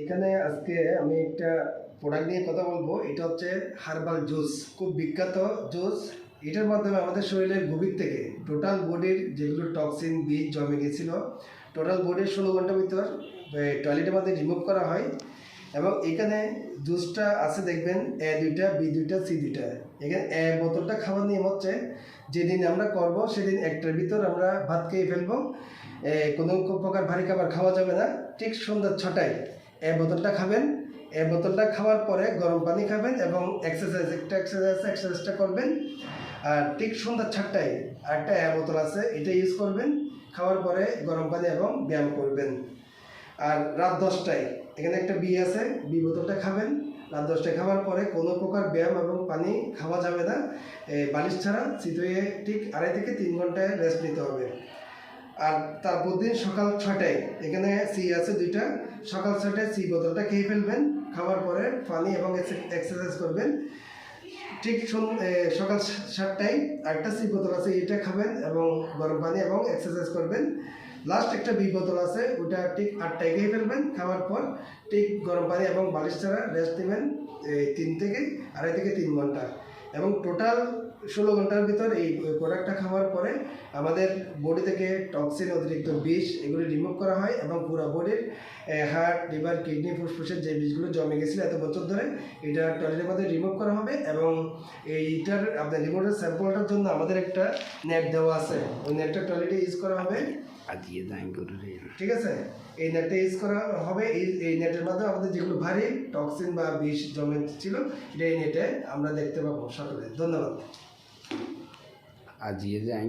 এখানে আজকে আমি একটা প্রোডাক্ট নিয়ে কথা বলব। এটা হচ্ছে হার্বাল জুস খুব বিখ্যাত জুস এটার মাধ্যমে আমাদের শরীরের গভীর থেকে টোটাল বডির যেগুলো টক্সিন বীজ জমে গেছিল টোটাল বডির ষোলো ঘণ্টার ভিতর টয়লেটের মধ্যে রিমুভ করা হয়। এবং এখানে জুসটা আছে দেখবেন, এ দুইটা, বি দুইটা, সি দুইটা। এখানে এ বোতলটা খাওয়ার নিয়ম হচ্ছে, যেদিন আমরা করব, সেদিন একটার ভিতর আমরা ভাত খেয়ে ফেলব। কোনো প্রকার ভারী খাবার খাওয়া যাবে না। ঠিক সন্ধ্যা ছটায়। এ বোতলটা খাবেন। এ বোতলটা খাওয়ার পরে গরম পানি খাবেন এবং এক্সারসাইজ একটা এক্সারসাইজ এক্সারসাইজটা করবেন। আর ঠিক সন্ধ্যা চারটায় আরেকটা এ বোতল আছে, এটা ইউজ করবেন। খাওয়ার পরে গরম পানি এবং ব্যায়াম করবেন। আর রাত দশটায়, এখানে একটা বি আছে, বি বোতলটা খাবেন। রাত দশটায় খাওয়ার পরে কোনো প্রকার ব্যায়াম এবং পানি খাওয়া যাবে না। বালিশ ছাড়া শীতয়ে ঠিক আড়াই থেকে তিন ঘন্টায় রেস্ট নিতে হবে। আর তারপর দিন সকাল ছটায় এখানে সি আছে দুইটা। সকাল ছটায় সি বোতলটা খেয়ে ফেলবেন। খাওয়ার পরে পানি এবং এক্সারসাইজ করবেন। ঠিক সকাল সাতটায় আরেকটা সি বোতল আছে, এটা খাবেন এবং গরম পানি এবং এক্সারসাইজ করবেন। লাস্ট একটা বি বোতল আছে, ওটা ঠিক আটটায় খেয়ে ফেলবেন। খাওয়ার পর ঠিক গরম পানি এবং বালিশ ছাড়া রেস্ট নেবেন তিন থেকে আড়াই থেকে তিন ঘণ্টা। এবং টোটাল ষোলো ঘণ্টার ভিতর এই প্রোডাক্টটা খাওয়ার পরে আমাদের বডি থেকে টক্সিন অতিরিক্ত বিষ এগুলি রিমুভ করা হয় এবং পুরো বডির হার্ট লিভার কিডনি ফুসফুসের যে বিষগুলো জমে গেছিল এত বছর ধরে এটা টয়লেটের মধ্যে রিমুভ করা হবে এবং এইটার আপনার রিমোটের স্যাম্পলটার জন্য আমাদের একটা নেট দেওয়া আছে। ওই নেটটা টয়লেটে ইউজ করা হবে। ঠিক আছে? এই নেটটা ইউজ করা হবে। এই এই নেটের মাধ্যমে আমাদের যেগুলো ভারী টক্সিন বা বিষ জমে ছিল এটা এই নেটে আমরা দেখতে পাবো। সকালে ধন্যবাদ। 啊，几个人？